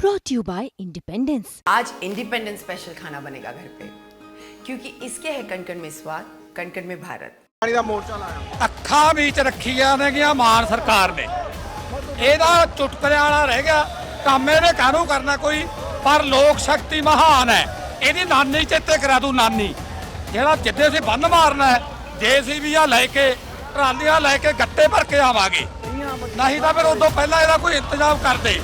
brought to you by Independence. आज independence special खाना बनेगा घर पे क्योंकि इसके है कणकण में स्वाद कणकण में भारत ਪਾਣੀ ਦਾ ਮੋਰਚਾ ਲਾਇਆ ਅੱਖਾਂ ਵਿੱਚ ਰੱਖੀਆਂ ਨੇਗੀਆਂ ਮਾਨ ਸਰਕਾਰ ਨੇ ਇਹਦਾ ਚੁਟਕਲੇ ਵਾਲਾ ਰਹਿ ਗਿਆ ਕੰਮ ਇਹਨੇ ਕਾਹਨੂੰ ਕਰਨਾ ਕੋਈ ਪਰ ਲੋਕ ਸ਼ਕਤੀ ਮਹਾਨ ਹੈ ਇਹਦੀ ਨਾਨੀ ਚੇਤੇ ਕਰਾ ਦੂ ਨਾਨੀ ਜਿਹੜਾ ਜਿੱਦੇ ਅਸੀਂ ਬੰਨ ਮਾਰਨਾ ਹੈ ਜੇਸੀਬੀਆਂ ਲੈ ਕੇ ਟਰਾਲੀਆਂ ਲੈ ਕੇ ਗੱਟੇ ਭਰ ਕੇ ਆਵਾਂਗੇ ਨਹੀਂ ਤਾਂ ਫਿਰ ਉਦੋਂ ਪਹਿਲਾਂ ਇਹਦਾ ਕੋਈ ਇੰਤਜ਼ਾਮ ਕਰਦੇ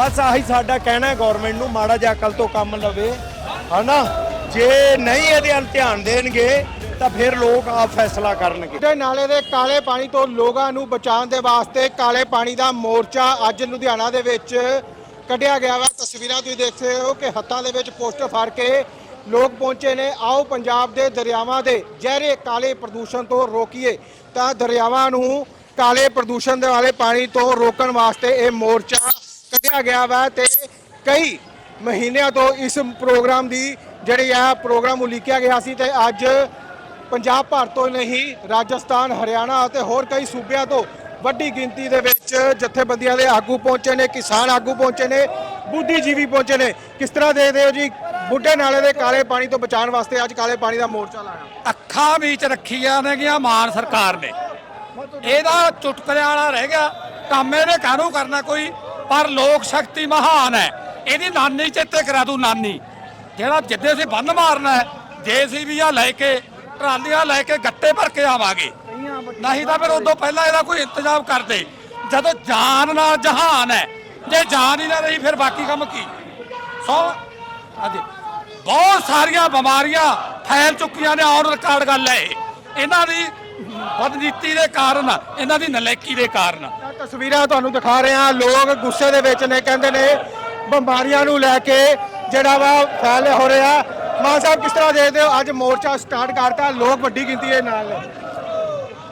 ਬਸ ਆਹੀ ਸਾਡਾ ਕਹਿਣਾ ਹੈ ਗਵਰਨਮੈਂਟ ਨੂੰ ਮਾੜਾ ਜਿਹਾ ਅਕਲ ਤੋਂ ਕੰਮ ਲਵੇ। ਹਨਾ? ਜੇ ਨਹੀਂ ਇਹਦੇ ਵੱਲ ਧਿਆਨ ਦੇਣਗੇ, ਤਾਂ ਫਿਰ ਲੋਕ ਆਪ ਫੈਸਲਾ ਕਰਨਗੇ। ਦੇ ਨਾਲੇ ਦੇ ਕਾਲੇ ਪਾਣੀ ਤੋਂ ਲੋਕਾਂ ਨੂੰ ਬਚਾਉਣ ਦੇ ਵਾਸਤੇ ਕਾਲੇ ਪਾਣੀ ਦਾ ਮੋਰਚਾ ਅੱਜ ਲੁਧਿਆਣਾ ਦੇ ਵਿੱਚ ਕੱਢਿਆ ਗਿਆ ਵਾ। ਤਸਵੀਰਾਂ ਤੁਸੀਂ ਦੇਖ ਸਕਦੇ ਹੋ ਕਿ ਹੱਥਾਂ ਦੇ ਵਿੱਚ ਪੋਸਟਰ ਫੜ ਕੇ ਲੋਕ ਪਹੁੰਚੇ ਨੇ। ਆਓ ਪੰਜਾਬ ਦੇ ਦਰਿਆਵਾਂ ਦੇ ਜ਼ਹਿਰੇ ਕਾਲੇ ਪ੍ਰਦੂਸ਼ਣ ਤੋਂ ਰੋਕੀਏ। ਤਾਂ ਦਰਿਆਵਾਂ ਨੂੰ ਕਾਲੇ ਪ੍ਰਦੂਸ਼ਣ ਦੇ ਵਾਲੇ ਪਾਣੀ ਤੋਂ ਰੋਕਣ ਵਾਸਤੇ ਇਹ ਮੋਰਚਾ ਕੱਢਿਆ ਗਿਆ ਵਾ ਤੇ ਕਈ ਮਹੀਨਿਆਂ ਤੋਂ ਇਸ ਪ੍ਰੋਗਰਾਮ ਦੀ ਜਿਹੜੀ ਆ ਪ੍ਰੋਗਰਾਮ ਉਲੀਕਿਆ ਗਿਆ ਸੀ ਤੇ ਅੱਜ ਪੰਜਾਬ ਭਰ ਤੋਂ ਨਹੀਂ, ਰਾਜਸਥਾਨ, ਹਰਿਆਣਾ ਅਤੇ ਹੋਰ ਕਈ ਸੂਬਿਆਂ ਤੋਂ ਵੱਡੀ ਗਿਣਤੀ ਦੇ ਵਿੱਚ ਜਥੇਬੰਦੀਆਂ ਦੇ ਆਗੂ ਪਹੁੰਚੇ ਨੇ, ਕਿਸਾਨ ਆਗੂ ਪਹੁੰਚੇ ਨੇ, ਬੁੱਧੀਜੀਵੀ ਪਹੁੰਚੇ ਨੇ। ਕਿਸ ਤਰ੍ਹਾਂ ਦੇਖਦੇ ਹੋ ਜੀ, ਬੁੱਢੇ ਨਾਲੇ ਦੇ ਕਾਲੇ ਪਾਣੀ ਤੋਂ ਬਚਾਉਣ ਵਾਸਤੇ ਅੱਜ ਕਾਲੇ ਪਾਣੀ ਦਾ ਮੋਰਚਾ ਲਾਇਆ। ਅੱਖਾਂ ਵਿੱਚ ਰੱਖੀਆਂ ਨੇਗੀਆਂ ਮਾਨ ਸਰਕਾਰ ਨੇ। ਇਹਦਾ ਚੁਟਕਲੇ ਵਾਲਾ ਰਹਿ ਗਿਆ। ਕੰਮ ਇਹਨੇ ਕਾਹਨੂੰ ਕਰਨਾ ਕੋਈ? ਪਰ ਲੋਕ ਸ਼ਕਤੀ ਮਹਾਨ ਹੈ। ਇਹਦੀ ਨਾਨੀ ਚੇਤੇ ਕਰਾ ਦੂ ਨਾਨੀ। ਜਿਹੜਾ ਜਿੱਦੇ ਅਸੀਂ ਬੰਨ ਮਾਰਨਾ ਹੈ ਜੇਸੀਬੀਆਂ ਲੈ ਕੇ ਟਰਾਲੀਆਂ ਲੈ ਕੇ ਗੱਟੇ ਭਰ ਕੇ ਆਵਾਂਗੇ, ਨਹੀਂ ਤਾਂ ਫਿਰ ਉਦੋਂ ਪਹਿਲਾਂ ਇਹਦਾ ਕੋਈ ਇੰਤਜ਼ਾਮ ਕਰਦੇ ਜਦੋਂ ਜਾਨ ਨਾਲ ਜਹਾਨ ਹੈ, ਜੇ ਜਾਨ ਹੀ ਨਾ ਰਹੀ ਫਿਰ ਬਾਕੀ ਕੰਮ ਕੀ? ਸੋ, ਹਾਂਜੀ। ਬਹੁਤ ਸਾਰੀਆਂ ਬਿਮਾਰੀਆਂ ਫੈਲ ਚੁੱਕੀਆਂ ਨੇ ਔਰ ਰਿਕਾਰਡ ਗੱਲ ਹੈ ਇਹਨਾਂ ਦੀ ਬਦਨੀਤੀ ਦੇ ਕਾਰਨ ਇਹਨਾਂ ਦੀ ਨਲਾਇਕੀ ਦੇ ਕਾਰਨ। ਤਸਵੀਰਾਂ ਤੁਹਾਨੂੰ ਦਿਖਾ ਰਹੇ ਹਾਂ ਲੋਕ ਗੁੱਸੇ ਦੇ ਵਿੱਚ ਨੇ ਕਹਿੰਦੇ ਨੇ ਬਿਮਾਰੀਆਂ ਨੂੰ ਲੈ ਕੇ ਜਿਹੜਾ ਵਾ ਫੈਲ ਹੋ ਰਿਹਾ। ਮਾਨ ਸਾਹਿਬ ਕਿਸ ਤਰ੍ਹਾਂ ਦੇਖਦੇ ਹੋ? ਅੱਜ ਮੋਰਚਾ ਸਟਾਰਟ ਕਰਤਾ ਲੋਕ ਵੱਡੀ ਗਿਣਤੀ ਦੇ ਨਾਲ ਨੇ।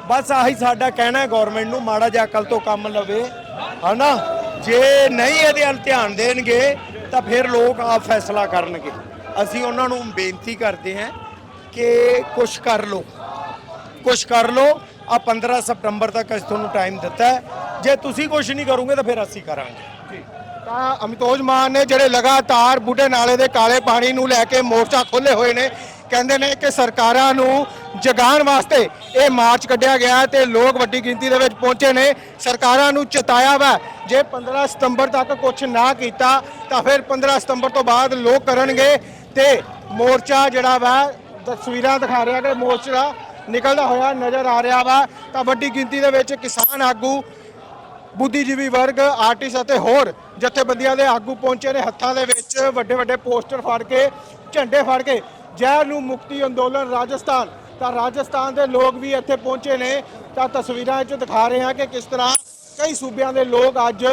ਬਸ ਆਹੀ ਸਾਡਾ ਕਹਿਣਾ ਹੈ ਗਵਰਨਮੈਂਟ ਨੂੰ ਮਾੜਾ ਜਿਹਾ ਅਕਲ ਤੋਂ ਕੰਮ ਲਵੇ ਹਨਾ? ਜੇ ਨਹੀਂ ਇਹਦੇ ਵੱਲ ਧਿਆਨ ਦੇਣਗੇ ਤਾਂ ਫਿਰ ਲੋਕ ਆਪ ਫੈਸਲਾ ਕਰਨਗੇ। ਅਸੀਂ ਉਹਨਾਂ ਨੂੰ ਬੇਨਤੀ ਕਰਦੇ ਹਾਂ ਕਿ ਕੁਛ ਕਰ ਲਓ। ਕੁਛ ਕਰ ਲਓ। ਆ 15 ਸਤੰਬਰ ਤੱਕ ਅਸੀਂ ਤੁਹਾਨੂੰ ਟਾਈਮ ਦਿੱਤਾ ਹੈ। ਜੇ ਤੁਸੀਂ ਕੁਛ ਨਹੀਂ ਕਰੋਗੇ ਤਾਂ ਫਿਰ ਅਸੀਂ ਕਰਾਂਗੇ। ਤਾਂ ਅਮਿਤੋਜ ਮਾਨ ਨੇ ਜਿਹੜੇ ਲਗਾਤਾਰ ਬੁੱਢੇ ਨਾਲੇ ਦੇ ਕਾਲੇ ਪਾਣੀ ਨੂੰ ਲੈ ਕੇ ਮੋਰਚਾ ਖੋਲੇ ਹੋਏ ਨੇ, ਕਹਿੰਦੇ ਨੇ ਕਿ ਸਰਕਾਰਾਂ ਨੂੰ ਜਗਾਉਣ ਵਾਸਤੇ ਇਹ ਮਾਰਚ ਕੱਢਿਆ ਗਿਆ ਹੈ ਤੇ ਲੋਕ ਵੱਡੀ ਗਿਣਤੀ ਦੇ ਵਿੱਚ ਪਹੁੰਚੇ ਨੇ। ਸਰਕਾਰਾਂ ਨੂੰ ਚੇਤਾਇਆ ਵਾ, ਜੇ 15 ਸਤੰਬਰ ਤੱਕ ਕੁਝ ਨਾ ਕੀਤਾ, ਤਾਂ ਫਿਰ 15 ਸਤੰਬਰ ਤੋਂ ਬਾਅਦ ਲੋਕ ਕਰਨਗੇ ਤੇ ਮੋਰਚਾ ਜਿਹੜਾ ਵਾ, ਤਸਵੀਰਾਂ ਦਿਖਾ ਰਿਹਾ ਕਿ ਮੋਰਚਾ ਨਿਕਲਦਾ ਹੋਇਆ ਨਜ਼ਰ ਆ ਰਿਹਾ ਵਾ। ਤਾਂ ਵੱਡੀ ਗਿਣਤੀ ਦੇ ਵਿੱਚ ਕਿਸਾਨ ਆਗੂ, ਬੁੱਧੀਜੀਵੀ ਵਰਗ, ਆਰਟਿਸਟ ਅਤੇ ਹੋਰ ਜਥੇਬੰਦੀਆਂ ਦੇ ਆਗੂ ਪਹੁੰਚੇ ਨੇ ਹੱਥਾਂ ਦੇ ਵਿੱਚ। ਵੱਡੇ ਵੱਡੇ ਪੋਸਟਰ ਫੜ ਕੇ, ਝੰਡੇ ਫੜ ਕੇ ਜੈ ਨੂੰ ਮੁਕਤੀ ਅੰਦੋਲਨ ਰਾਜਸਥਾਨ। ਤਾਂ ਰਾਜਸਥਾਨ ਦੇ ਲੋਕ ਵੀ ਇੱਥੇ ਪਹੁੰਚੇ ਨੇ। ਤਾਂ ਤਸਵੀਰਾਂ ਵਿੱਚ ਦਿਖਾ ਰਹੇ ਹਾਂ ਕਿ ਕਿਸ ਤਰ੍ਹਾਂ ਕਈ ਸੂਬਿਆਂ ਦੇ ਲੋਕ ਅੱਜ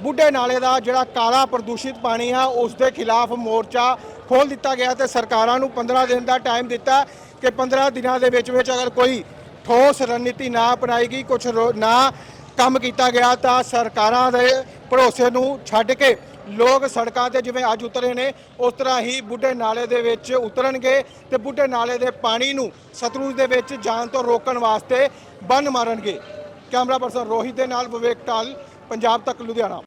ਬੁੱਢੇ ਨਾਲੇ ਦਾ ਜਿਹੜਾ ਕਾਲਾ ਪ੍ਰਦੂਸ਼ਿਤ ਪਾਣੀ ਆ, ਉਸ ਦੇ ਖਿਲਾਫ ਮੋਰਚਾ ਖੋਲ ਦਿੱਤਾ ਗਿਆ ਤੇ ਸਰਕਾਰਾਂ ਨੂੰ 15 ਦਿਨ ਦਾ ਟਾਈਮ ਦਿੱਤਾ ਕਿ 15 ਦਿਨਾਂ ਦੇ ਵਿੱਚ ਵਿੱਚ ਅਗਰ ਕੋਈ ਠੋਸ ਰਣਨੀਤੀ ਨਾ ਅਪਣਾਏਗੀ ਕੁਝ ਨਾ ਕੰਮ ਕੀਤਾ ਗਿਆ ਤਾਂ ਸਰਕਾਰਾਂ ਦੇ ਭਰੋਸੇ ਨੂੰ ਛੱਡ ਕੇ ਲੋਕ ਸੜਕਾਂ ਤੇ ਜਿਵੇਂ ਅੱਜ ਉਤਰੇ ਨੇ, ਉਸ ਤਰ੍ਹਾਂ ਹੀ ਬੁੱਢੇ ਨਾਲੇ ਦੇ ਵਿੱਚ ਉਤਰਨਗੇ ਤੇ ਬੁੱਢੇ ਨਾਲੇ ਦੇ ਪਾਣੀ ਨੂੰ ਸਤਲੁਜ ਦੇ ਵਿੱਚ ਜਾਣ ਤੋਂ ਰੋਕਣ ਵਾਸਤੇ ਬੰਨ ਮਾਰਨਗੇ। ਕੈਮਰਾ ਪਰਸਨ ਰੋਹਿਤ ਦੇ ਨਾਲ ਵਿਵੇਕ ਟਾਲ ਪੰਜਾਬ ਤੱਕ, ਲੁਧਿਆਣਾ।